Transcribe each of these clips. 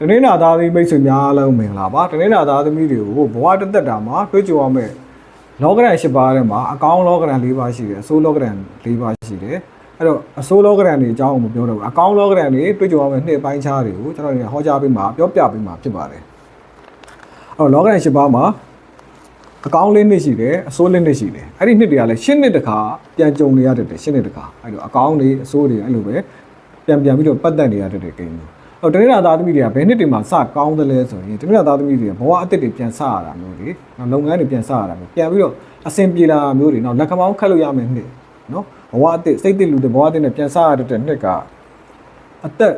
တနင်္လာသားသမီးမိတ်ဆွေများအားလုံးမင်္ဂလာပါတနင်္လာသားသမီးတွေကိုဘဝတစ်သက်တာမှာတွေ့ကြုံရမယ့်လောကရန်၈ပါးထဲမှာအကောင်းလောကရန်၄ပါးရှိတယ်အဆိုးလောကရန်၄ပါးရှိတယ်အဲ့တော့အဆိုးလောကရန်တွေအကြောင်းကိုမပြောတော့ဘူးအကောင်းလောကရန်တွေတွေ့ကြုံရမယ့်နှစ်ပိုင်းခြားတွေကိုကျွန်တော်တို့ဟောကြားပေးမှာပြောပြပေးမှာဖြစ်ပါတယ်အဲ့တော့လောကရန်၈ပါးမှာအကောင်းလေးနှစ်ရှိတယ်အဆိုးလေးနှစ်ရှိတယ်အဲ့ဒီနှစ်တွေကလည်းရှင်းနှစ်တစ်ခါပြန်ကြုံနေရတတ်တယ်ရှင်းနှစ်တစ်ခါအဲ့တော့အကောင်းတွေအဆိုးတွေအဲ့လိုပဲပြန်ပြန်ပြီးတော့ပတ်သက်နေရတတ်တဲ့ကိန်းမျိုး ဟိုတနင်္လာသားသမီးတွေကဘယ်နှစ်တွေမှာစကောင်းတယ်လဲဆိုရင်တနင်္လာသားသမီးတွေကဘဝအသစ်တွေပြန်စရတာမျိုးတွေနောက်လုပ်ငန်းတွေပြန်စရတာမျိုးပြန်ပြီးတော့အဆင်ပြေလာမျိုးတွေနောက်လက်ခမောင်းခတ်လို့ရမယ်နှစ်နော်ဘဝအသစ်စိတ်သစ်လူတွေဘဝအသစ်နဲ့ပြန်စရတဲ့နှစ်ကအသက်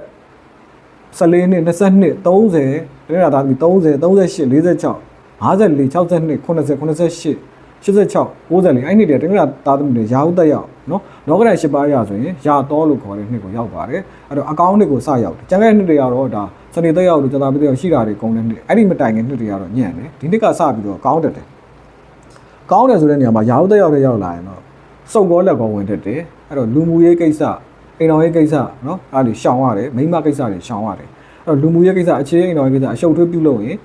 14နှစ်22 30တနင်္လာသားသမီး30 38 46 54 62 80 88 86 94အဲ့နှစ်တည်းတနင်္လာသားသမီးတွေရာဟုတက်ရောက်နော် လောကရန်၈ပါးရဆိုရင်ရာတော်လို့ခေါ်တဲ့နှစ်ကိုရောက်ပါတယ်အဲ့တော့အကောင်းနှစ်ကိုစရောက်တယ်ကျန်တဲ့နှစ်တွေကတော့ဒါစနေတက်ရောက်လို့ကျန်တာပြည့်ရောက်ရှိတာတွေကုန်တဲ့နှစ်အဲ့ဒီမတိုင်ခင်နှစ်တွေကတော့ညံ့တယ်ဒီနှစ်ကစပြီးတော့ကောင်းတက်တယ်ကောင်းတယ်ဆိုတဲ့နေရာမှာရာဟုတက်ရောက်တဲ့ရောက်လာရင်တော့စုံကောလက်ကောဝင်တတ်တယ်အဲ့တော့လူမှုရေးကိစ္စအိမ်တော်ရေးကိစ္စနော်အဲ့ဒီရှောင်ရတယ်မိန်းမကိစ္စတွေရှောင်ရတယ်အဲ့တော့လူမှုရေးကိစ္စအခြေအိမ်တော်ရေးကိစ္စအရှုပ်ထွေးပြုလုပ်ရင်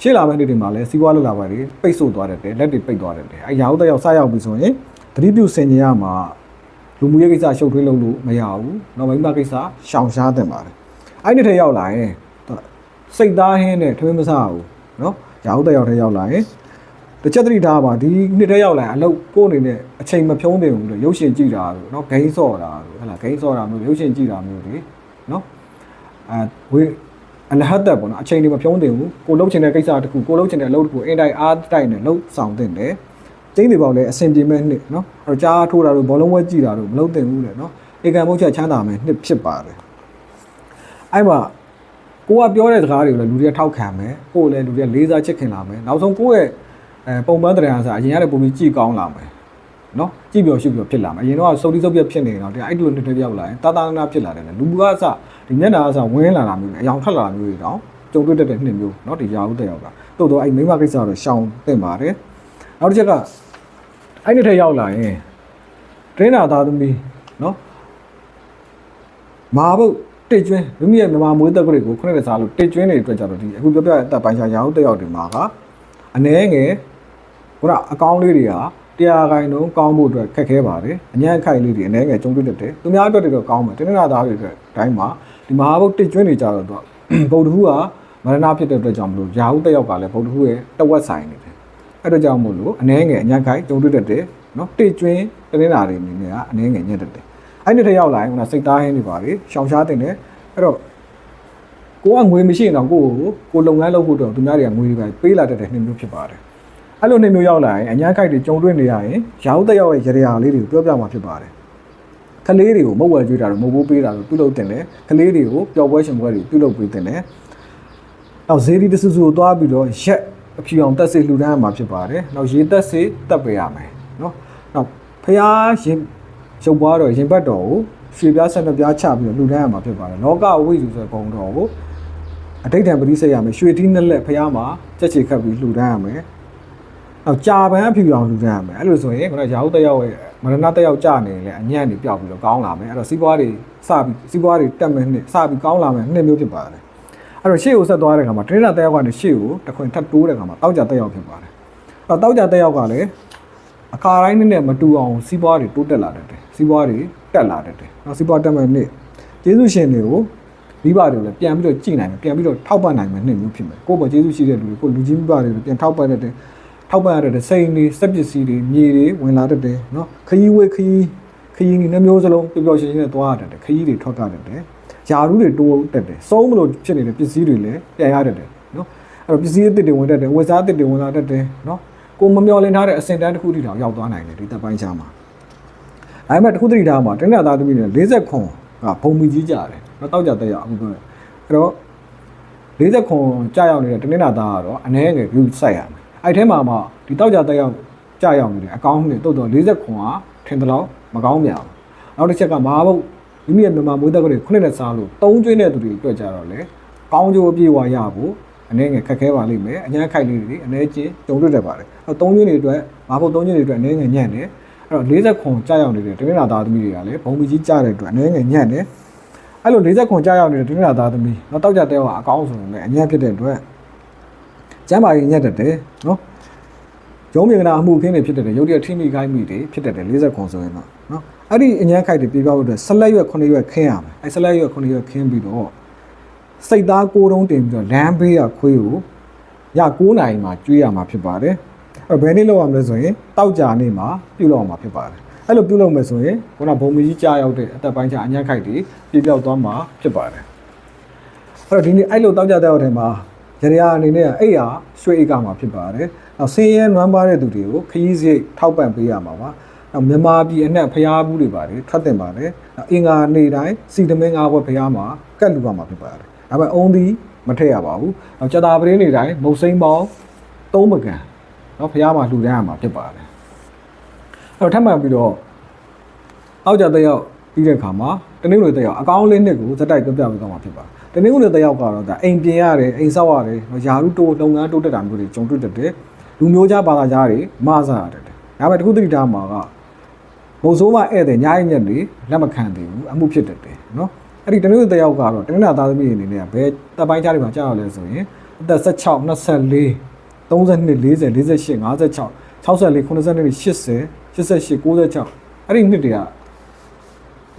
ရှေ့လာမယ့်နေ့တွေမှာလည်းစီးပွားလှလာပါတွေပိတ်ဆို့သွားတယ်လက်တွေပိတ်သွားတယ်အဲရာဟုတက်ရောက်စရောက်ပြီဆိုရင်သတိပြုစင်ကြရမှာ လူမှုရေးကိစ္စရှုပ်ထွေးလုပ်လို့မရဘူးနောက်မိမကိစ္စရှောင်ရှားတင်ပါတယ်အဲ့ဒီထဲရောက်လာရင်စိတ်သားဟင်းနဲ့ထွေးမစားဘူးနော်ရာဟုတက်ရောက်ထဲရောက်လာရင်တစ်ချက်သတိထားပါဒီနှစ်ထဲရောက်လာရင်အလုပ်ကိုယ်အနေနဲ့အချိန်မဖြုံးတင်ဘူးလို့ရုပ်ရှင်ကြည့်တာလို့နော်ဂိမ်းဆော့တာလို့ဟဲ့လားဂိမ်းဆော့တာမျိုးရုပ်ရှင်ကြည့်တာမျိုးတွေနော်အဲဝေးအလဟတ်တက်ပေါ့နော်အချိန်တွေမဖြုံးတင်ဘူးကိုလှုပ်ချင်တဲ့ကိစ္စတစ်ခုကိုလှုပ်ချင်တဲ့အလုပ်တစ်ခုအင်တိုင်းအားတိုက်နဲ့လှုပ်ဆောင်တင်တယ် ကျင်းတွေပေါက်လဲအဆင်ပြေမဲ့နှစ်နော်အဲ့တော့ကြားထိုးတာတို့ဘောလုံးဝဲကြည့်တာတို့မလုပ်သင့်ဘူးလေနော်ဧကံမုတ်ချက်ချမ်းသာမယ်နှစ်ဖြစ်ပါတယ်အဲ့မှာကိုကပြောတဲ့စကားတွေကိုလည်းလူတွေကထောက်ခံမယ်ကိုလည်းလူတွေကလေးစားချစ်ခင်လာမယ်နောက်ဆုံးကိုရဲ့ပုံပန်းတရားဆိုအရင်ရတဲ့ပုံပြီးကြည်ကောင်းလာမယ်နော်ကြည်ပြောရှုပြောဖြစ်လာမယ်အရင်တော့စုပ်တိစုပ်ပြက်ဖြစ်နေတော့တရားအဲ့လိုနှစ်နှစ်ပြောက်လာရင်တာတာနာဖြစ်လာတယ်လူကအစဒီမျက်နှာအစဝင်းလာတာမျိုးအယောင်ထွက်လာတာမျိုးတွေတော့ကြုံတွေ့တတ်တဲ့နှစ်မျိုးနော်ဒီရာဟုတဲ့ရောက်တာတိုးတော့အဲ့မိမကိစ္စတော့ရှောင်သင့်ပါတယ် နောက်တစ်ချက်ကအဲ့ဒီထက်ရောက်လာရင်တင်းနာသားသမီးနော်မာဘုတ်တိတ်ကျွင်းမိမိရဲ့မြန်မာမွေးသက်ကလေးကိုခုနှစ်လက်စားလို့တိတ်ကျွင်းတွေအတွက်ကြတော့ဒီအခုပြောပြတဲ့အသက်ပိုင်းခြားရအောင်တက်ရောက်တင်မှာကအနည်းငယ်ခုနအကောင်းလေးတွေကတရားခိုင်တော့ကောင်းဖို့အတွက်ခက်ခဲပါတယ်အញ្ញံခိုင်လေးတွေအနည်းငယ်ကျုံတွေ့တတ်တယ်သူများအတွက်တွေတော့ကောင်းမယ်တင်းနာသားတွေအတွက်တိုင်းမှာဒီမဟာဘုတ်တိတ်ကျွင်းတွေကြတော့သူကဗုဒ္ဓဟူးကမရဏဖြစ်တဲ့အတွက်ကြောင့်မလို့ရာဟုတက်ရောက်ကလည်းဗုဒ္ဓဟူးရဲ့တဝက်ဆိုင်နေ အဲ့တော့ကြောင့်မို့လို့အနှဲငယ်အញ្ញံ့ခိုင်ကြုံတွေ့တတ်တယ်နော်တစ်ကျွင်းတင်းနာတွေအနေနဲ့ကအနှဲငယ်ညက်တတ်တယ်အဲ့ဒီထက်ရောက်လာရင်ခုနစိတ်သားဟင်းတွေပါလေရှောင်ရှားတင်တယ်အဲ့တော့ကိုကငွေမရှိရင်တော့ကိုကိုကိုလုပ်ငန်းလုပ်ဖို့တော့သူများတွေကငွေတွေပဲပေးလာတတ်တဲ့နှမျိုးဖြစ်ပါတယ်။အဲ့လိုနှမျိုးရောက်လာရင်အညာခိုက်တွေကြုံတွေ့နေရရင်ရာဟုတက်ရောက်ရဲ့ရရာလေးတွေကိုပြောပြမှာဖြစ်ပါတယ်။ကလေးတွေကိုမုတ်ဝဲကျွေးတာတို့မုတ်ဘိုးပေးတာတို့ပြုလုပ်တင်တယ်။ကလေးတွေကိုပျော်ပွဲရှင်ပွဲတွေပြုလုပ်ပေးတင်တယ်။နောက်ဇေဒီတဆူဆူကိုသွားပြီးတော့ရက် အဖြူအောင်တက်စေလှူဒန်းရမှာဖြစ်ပါတယ်။နောက်ရေတက်စေတက်ပေးရမယ်နော်။နောက်ဖျားရင်ရုပ်ပွားတော့ရင်ဘတ်တော်ကိုရွှေပြားဆက်နှစ်ပြားချပြီးတော့လှူဒန်းရမှာဖြစ်ပါတယ်။လောကအဝိဇ္ဇုဆိုတဲ့ဂုံတော်ကိုအတိတ်တံပရိစိတ်ရမယ်ရွှေထီးနှစ်လက်ဖျားမှာကြက်ချေခတ်ပြီးလှူဒန်းရမယ်။နောက်ကြာပန်းအဖြူအောင်လှူဒန်းရမယ်။အဲ့လိုဆိုရင်ခုနကရာဟုတက်ရောက်ရဲ့မရဏတက်ရောက်ကြနေလေအညံ့နေပြောက်ပြီးတော့ကောင်းလာမယ်။အဲ့တော့စီးပွားတွေစပြီးစီးပွားတွေတက်မယ်နှစ်စပြီးကောင်းလာမယ်နှစ်မျိုးဖြစ်ပါတယ်။ အဲ့တော့ရှေ့ကိုဆက်သွားတဲ့ခါမှာတရင်းလာတက်ရောက်ကနေရှေ့ကိုတခွင်ထပ်တိုးတဲ့ခါမှာတောက်ကြတက်ရောက်ဖြစ်ပါတယ်။အဲ့တော့တောက်ကြတက်ရောက်ကလည်းအခါတိုင်းနဲ့မတူအောင်စီးပွားတွေတိုးတက်လာတတ်တယ်။စီးပွားတွေတက်လာတတ်တယ်။နောက်စီးပွားတက်မဲ့နှစ်ကျေးဇူးရှင်တွေကိုမိဘတွေကိုလည်းပြန်ပြီးတော့ကြည်နိုင်မယ်ပြန်ပြီးတော့ထောက်ပံ့နိုင်မယ်နှစ်မျိုးဖြစ်မယ်ကိုယ့်ဘောကျေးဇူးရှိတဲ့လူတွေကိုလူကြီးမိဘတွေကိုပြန်ထောက်ပံ့တတ်တယ်ထောက်ပံ့ရတဲ့စိန်တွေစက်ပစ္စည်းတွေမြေတွေဝင်လာတတ်တယ်နော်ခရီးဝေးခရီးခရီးနှမျိုးစလုံးပျော်ပျော်ရွှင်ရွှင်နဲ့သွားရတတ်တယ်ခရီးတွေထွက်ကြတတ်တယ် ယာရုတွေတိုးတတ်တယ်စုံးမလို့ဖြစ်နေတဲ့ပစ္စည်းတွေလည်းပြန်ရတတ်တယ်နော်အဲ့တော့ပစ္စည်းအသစ်တွေဝင်တတ်တယ်ဝယ်စားအသစ်တွေဝင်လာတတ်တယ်နော်ကိုမမျော်လင့်ထားတဲ့အစင်တန်းတစ်ခုထိတောင်ရောက်သွားနိုင်တယ်ဒီတပ်ပိုင်းချာမှာအဲ့မဲ့တစ်ခုတည်းထားမှာတင်းနာသားသမီးတွေ40ခွန်ကဘုံမီကြီးကြတယ်နော်တောက်ကြတဲ့ရအခုပြောတယ်အဲ့တော့40ခွန်ကြာရောက်နေတဲ့တနင်္လာသားကတော့အနည်းငယ် view စိုက်ရမယ်အဲ့ထဲမှာမှဒီတောက်ကြတက်ရောက်ကြာရောက်နေတယ်အကောင်းနဲ့တိုးတော့40ခွန်ကထင်တယ်လို့မကောင်းမြအောင်နောက်တစ်ချက်ကမဟာဘုတ် မိမိရဲ့မြန်မာမွေးသက်ခွင့်ခုနှစ်နဲ့စားလို့သုံးကျွေးတဲ့သူတွေအတွက်ကြတော့လေကောင်းကျိုးအပြည့်အဝရဖို့အနေငယ်ခက်ခဲပါလိမ့်မယ်အညာခိုက်လေးတွေအနေချင်းကြုံတွေ့တတ်ပါတယ်အဲသုံးကျွေးတွေအတွက်ဘာဖို့သုံးကျွေးတွေအတွက်အနေငယ်ညံ့တယ်အဲ့တော့40ခွန်ကြာရောက်နေတဲ့တင်းနာသားသမီးတွေကလည်းဘုံကြီးကြားတဲ့အတွက်အနေငယ်ညံ့တယ်အဲ့လို40ခွန်ကြာရောက်နေတဲ့တင်းနာသားသမီးတော့တောက်ကြတဲ့ဟောအကောင်းဆုံးနဲ့အညံ့ဖြစ်တဲ့အတွက်ကျမ်းပါရင်ညံ့တတ်တယ်နော်ရုံးမြင်္ဂနာအမှုခင်းတွေဖြစ်တဲ့ရုပ်ရည်ထိမိခိုင်းမိတွေဖြစ်တဲ့40ခွန်ဆိုရင်တော့နော် အဲ့ဒီအញ្ញက်ခိုက်တွေပြပြဖို့အတွက်ဆက်လက်ရွက်9ရွက်ခင်းရမယ်အဲ့ဆက်လက်ရွက်9ရွက်ခင်းပြီးတော့စိတ်သားကိုတုံးတင်ပြီးတော့လမ်းဘေးကခွေးကိုည9နာရီမှာကျွေးရမှာဖြစ်ပါတယ်အဲ့ဘယ်နေ့လောက်ရမလဲဆိုရင်တောက်ကြနေ့မှာပြုလုပ်ရမှာဖြစ်ပါတယ်အဲ့လိုပြုလုပ်မယ်ဆိုရင်ခုနဘုံမကြီးကြားရောက်တဲ့အသက်ပိုင်းချအញ្ញက်ခိုက်တွေပြပြောက်သွားမှာဖြစ်ပါတယ် အဲ့တော့ဒီနေ့အဲ့လိုတောက်ကြတဲ့ဟိုထဲမှာရရအနေနဲ့အဲ့ဟာရွှေအိတ်ကမှာဖြစ်ပါတယ်။နောက်ဆင်းရဲနွမ်းပါတဲ့သူတွေကိုခရီးစရိတ်ထောက်ပံ့ပေးရမှာပါ။ နောက်မြန်မာပြည်အနှံ့ဖျားဘူးတွေပါတယ်ထွက်တင်ပါတယ်။နောက်အင်္ဂါနေ့တိုင်းစီတမင်းငါးဘွက်ဖျားမှာကတ်လူပါမှာဖြစ်ပါတယ်။ဒါပေမဲ့အုံးသီးမထည့်ရပါဘူး။နောက်ကြတာပရင်းနေ့တိုင်းမုတ်စိမ့်ပေါင်း၃ပကံနော်ဖျားမှာလှူဒန်းရမှာဖြစ်ပါတယ်။အဲ့တော့ထပ်မံပြီးတော့အောက်ကြတဲ့ရောက်ပြီးတဲ့အခါမှာတနင်္ဂနွေတဲ့ရောက်အကောင်းလေးနှစ်ကိုဇက်တိုက်ပြပြပေးသွားမှာဖြစ်ပါတယ်တနင်္ဂနွေတဲ့ရောက်ကတော့ဒါအိမ်ပြင်ရတယ်အိမ်ဆောက်ရတယ်ယာရုတိုးလုပ်ငန်းတိုးတက်တာမျိုးတွေကြုံတွေ့တတ်တယ်လူမျိုးခြားဘာသာခြားတွေမဆာရတယ်ဒါပေမဲ့တခုတတိထားမှာက ဘုံဆိုးမဧည့်သည်ညာရင်ညက်တွေလက်မခံသေးဘူးအမှုဖြစ်တတ်တယ်နော်အဲ့ဒီတနင်္ဂနွေတဲ့ရောက်ကတော့တနင်္လာသားသမီးအနေနဲ့ကဘယ်တပ်ပိုင်းခြားတွေမှာကြာရလဲဆိုရင်အသက်16 24 32 40 48 56 64 82 80 88 96အဲ့ဒီနှစ်တွေက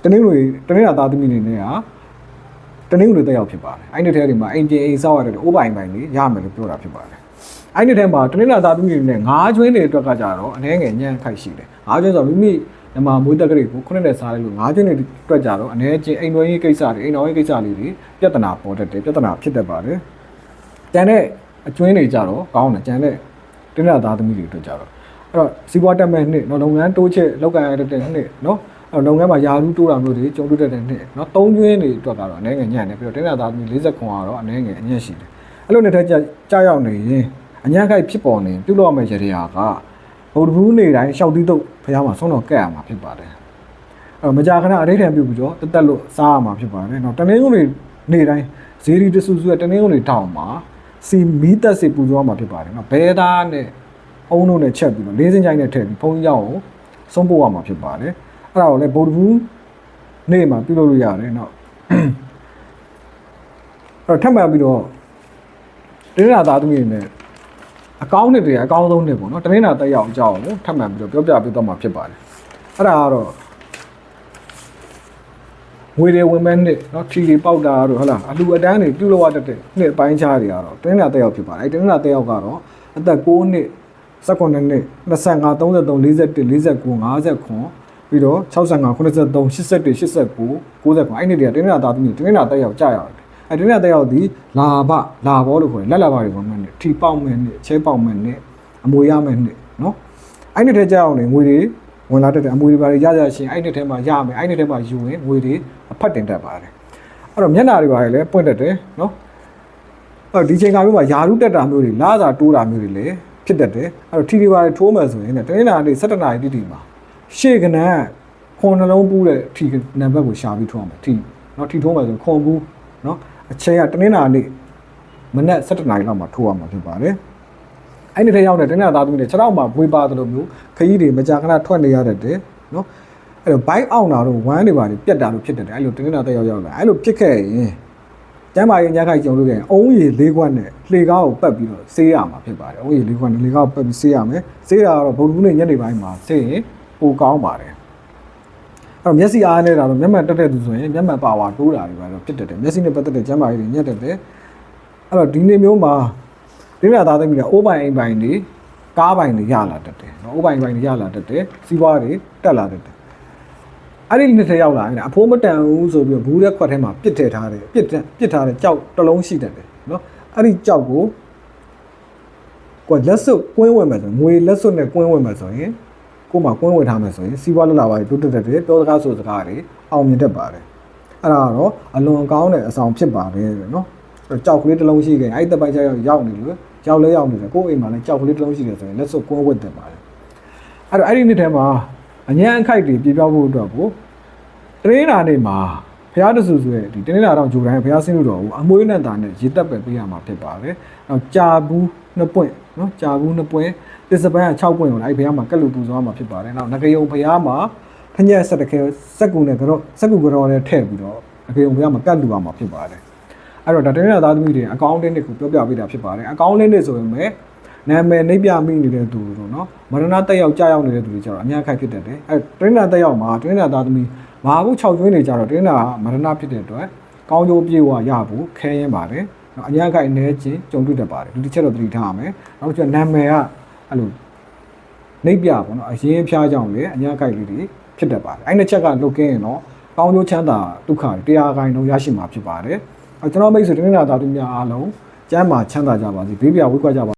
တနင်္ဂနွေတနင်္လာသားသမီးတွေနဲ့ကတနင်္ဂနွေတက်ရောက်ဖြစ်ပါတယ်အဲ့ဒီထဲတွေမှာအိမ်ပြင်အိမ်ဆောက်ရတဲ့အိုးပိုင်ပိုင်လေးရမယ်လို့ပြောတာဖြစ်ပါတယ်အဲ့ဒီထဲမှာတနင်္လာသားသမီးတွေနဲ့ငါးကျွင်းတွေအတွက်ကကြတော့အနည်းငယ်ညံ့ခိုက်ရှိတယ်ငါးကျွင်းဆိုတော့မိ မြန်မာမွေးတက်ကြတွေကိုခုနှစ်နဲ့စားလိုက်လို့၅ချင်းတွေတွက်ကြတော့အနေချင်းအိမ်တွင်းရေးကိစ္စတွေအိမ်တော်ရေးကိစ္စတွေတွေပြဿနာပေါ်တတ်တယ်ပြဿနာဖြစ်တတ်ပါတယ်။တန်တဲ့အကျွင်းတွေကြတော့ကောင်းတယ်တန်တဲ့တင်းရသားသမီးတွေအတွက်ကြတော့အဲ့တော့စီးပွားတက်မဲ့နှစ်နော်လုပ်ငန်းတိုးချဲ့လောက်ကန်ရတဲ့နှစ်နော်အဲ့လုပ်ငန်းမှာယာလူတိုးတာမျိုးတွေကြုံတွေ့တဲ့နှစ်နော်သုံးကျွင်းတွေအတွက်ကတော့အနေငယ်ညံ့တယ်ပြီးတော့တင်းရသားသမီး40ခွန်ကတော့အနေငယ်အညံ့ရှိတယ်။အဲ့လိုနဲ့ထက်ကြာရောက်နေရင်အညံ့ခိုက်ဖြစ်ပေါ်နေပြုတ်လောက်မဲ့ရတဲ့ဟာက ဗုဒ္ဓဘူးနေတိုင်းရှောက်သီးတုတ်ဖျားမှာဆုံးတော်ကက်ရမှာဖြစ်ပါတယ်အဲမကြာခဏအဋိဌံပြုပြီးတော့တက်တက်လို့စားရမှာဖြစ်ပါတယ်နော်တနင်္ဂနွေနေတိုင်းဇေဒီတဆူဆူကတနင်္ဂနွေထောင်မှာစီမီးတက်စီပူဇော်မှာဖြစ်ပါတယ်နော်ဘဲသားနဲ့အုံးတို့နဲ့ချက်ပြီးတော့လေးစင်းချိုင်းနဲ့ထည့်ပြီးဘုံရောက်ကိုဆုံးပို့ရမှာဖြစ်ပါတယ်အဲ့ဒါကိုလည်းဗုဒ္ဓဘူးနေမှာပြုလုပ်လို့ရတယ်နော်အဲ့တော့ထပ်မှန်ပြီးတော့တင်းနာသားသမီးတွေနဲ့ အကောင်းနဲ့တည်းအကောင်းဆုံးနဲ့ပေါ့နော်တနင်္လာတက်ရောက်အကြောင်းကိုထပ်မံပြီးတော့ပြောပြပေးတော့မှာဖြစ်ပါတယ်အဲ့ဒါကတော့ငွေတွေဝင်မဲ့နှစ်နော်ထီတွေပေါက်တာတို့ဟုတ်လားအလူအတန်းတွေပြုလုပ်ရတတ်တဲ့နှစ်ပိုင်းခြားတွေကတော့တနင်္လာတက်ရောက်ဖြစ်ပါတယ်အဲ့တနင်္လာတက်ရောက်ကတော့အသက်6နှစ်19နှစ်25 33 41 49 50ပြီးတော့65 83 81 89 90အဲ့ဒီတွေကတင်းနေတာသားသမီးတင်းနေတာတက်ရောက်ကြာရတယ် အဲဒုတိယတက်ရောက်သည်လာဘလာဘောလို့ခေါ်တယ်လက်လာဘတွေဝင်မယ်နဲ့ထီပေါက်မယ်နဲ့ချဲပေါက်မယ်နဲ့အမွေရမယ်နဲ့နော်အဲ့နှစ်ထဲကြောက်နေငွေတွေဝင်လာတတ်တယ်အမွေတွေပါရရရှင်အဲ့နှစ်ထဲမှာရမယ်အဲ့နှစ်ထဲမှာယူရင်ငွေတွေအဖတ်တင်တတ်ပါတယ်အဲ့တော့မျက်နှာတွေပါလေပွင့်တတ်တယ်နော်အဲ့ဒီချိန်ကမျိုးမှာယာရုတက်တာမျိုးတွေလာစာတိုးတာမျိုးတွေလည်းဖြစ်တတ်တယ်အဲ့တော့ထီတွေပါထိုးမယ်ဆိုရင်တနင်္လာနေ့7နာရီတိတိမှာရှေ့ကနန်းခွန်နှလုံးပူးတဲ့ထီနံပါတ်ကိုရှာပြီးထိုးအောင်မယ်ထီနော်ထီထိုးမယ်ဆိုရင်ခွန်ပူးနော် အချိန်ကတနင်္လာနေ့မနက်7:00နာရီလောက်မှာထိုးရမှာဖြစ်ပါတယ်။အဲ့ဒီထဲရောက်တဲ့တနင်္လာသားသမီးတွေခြေထောက်မှာဘွေပါတယ်လို့မျိုးခရီးတွေမကြာခဏထွက်နေရတဲ့တဲ့နော်အဲ့တော့ဘိုက်အောင်တာတော့ဝမ်းတွေပါနေပြက်တာလို့ဖြစ်တယ်အဲ့လိုတနင်္လာသားရောက်ရောက်လာအဲ့လိုဖြစ်ခဲ့ရင်ကျမ်းမာရေးညခိုက်ကြုံလို့ခဲ့ရင်အုံးရည်လေးခွက်နဲ့လှေကားကိုပတ်ပြီးတော့ဆေးရမှာဖြစ်ပါတယ်။အုံးရည်လေးခွက်နဲ့လှေကားကိုပတ်ပြီးဆေးရမယ်။ဆေးတာကတော့ဗုဒ္ဓဘူးနဲ့ညနေပိုင်းမှာဆေးရင်ပိုကောင်းပါတယ် တော့မျက်စိအားနေတာတော့မျက်မှန်တက်တဲ့သူဆိုရင်မျက်မှန်ပါဝါတိုးတာတွေပါတော့ဖြစ်တတ်တယ်မျက်စိနဲ့ပတ်သက်တဲ့ကျန်းမာရေးတွေညက်တတ်တယ်အဲ့တော့ဒီနေ့မျိုးမှာဒီနေ့သားသမီးကအိုးပိုင်အိမ်ပိုင်တွေကားပိုင်တွေရလာတတ်တယ်နော်အိုးပိုင်ပိုင်တွေရလာတတ်တယ်စီးပွားတွေတက်လာတတ်တယ်အဲ့ဒီနှစ်ထက်ရောက်လာရင်အဖိုးမတန်ဘူးဆိုပြီးဘူးတဲ့ခွက်ထဲမှာပစ်ထည့်ထားတယ်ပစ်ပစ်ထားတဲ့ကြောက်တစ်လုံးရှိတတ်တယ်နော်အဲ့ဒီကြောက်ကိုကိုလက်စွပ်ကွင်းဝင်မယ်ဆိုငွေလက်စွပ်နဲ့ကွင်းဝင်မယ်ဆိုရင် ကို့မှာကွင်းဝင်ထားမယ်ဆိုရင်စီးပွားလှလာပါတိုးတက်တဲ့ပြောစကားဆိုစကားတွေအောင်မြင်တတ်ပါတယ်အဲ့ဒါကတော့အလွန်ကောင်းတဲ့အဆောင်ဖြစ်ပါတယ်တဲ့နော်အဲ့တော့ကြောက်ကလေးတစ်လုံးရှိခဲ့အဲ့ဒီတပိုက်ချရောက်ရောက်နေလို့ရောက်လဲရောက်နေတယ်ကို့အိမ်မှာလည်းကြောက်ကလေးတစ်လုံးရှိတယ်ဆိုရင်လက်စွပ်ကွင်းဝတ်တတ်ပါတယ်အဲ့တော့အဲ့ဒီနှစ်ထဲမှာအញ្ញံအခိုက်တွေပြပြောဖို့အတွက်ကိုတရင်းနာနေ့မှာဘုရားတဆူဆိုရဲ့ဒီတနင်္လာတော့ဂျိုတိုင်းဘုရားဆင်းလို့တော်ကိုအမွေးနဲ့တာနဲ့ရေတက်ပဲပေးရမှာဖြစ်ပါတယ်။နောက်ကြာဘူးနှစ်ပွင့်နော်ကြာဘူးနှစ်ပွင့် ပစ္စပန်းက6ပွင့်ကိုလည်းအဲ့ဘုရားမှာကက်လူပူဇော်မှာဖြစ်ပါတယ်။နောက်ငကယုံဘုရားမှာဖညက်ဆက်တခဲစက်ကူနဲ့ကတော့စက်ကူကတော့လည်းထည့်ပြီးတော့အဖေုံဘုရားမကတ်လူရမှာဖြစ်ပါတယ်အဲ့တော့ဒါတင်းရသားသမီးတွေအကောင့်တင်းတွေကိုပြောပြပေးတာဖြစ်ပါတယ်အကောင့်တင်းတွေဆိုရင်ပဲနာမည်နှိပ်ပြမိနေတဲ့သူတို့နော်မရဏတက်ရောက်ကြာရောက်နေတဲ့သူတွေကြတော့အများခိုက်ဖြစ်တတ်တယ်အဲ့တင်းရတက်ရောက်မှာတင်းရသားသမီးမဟာဘူး6ကျွင်းတွေကြတော့တင်းရကမရဏဖြစ်တဲ့အတွက်ကောင်းကျိုးပြေဝရဖို့ခဲရင်ပါတယ်နော်အများခိုက်အနေချင်းကြုံတွေ့တတ်ပါတယ်ဒီတစ်ချက်တော့သတိထားရမယ်နောက်တစ်ချက်နာမည်က အဲ့လိုနှိပ်ပြပေါ့နော်အရင်ဖျားကြောင့်လေအညာကိုက်လေးတွေဖြစ်တတ်ပါတယ်အဲ့နှစ်ချက်ကလုတ်ကင်းရင်တော့ကောင်းကျိုးချမ်းသာဒုက္ခတွေတရားခိုင်လုံးရရှိမှာဖြစ်ပါတယ်အဲကျွန်တော်မိတ်ဆွေတင်းနေတာတာသူများအားလုံးကျမ်းမာချမ်းသာကြပါစေဘေးပြဝိကွက်ကြပါ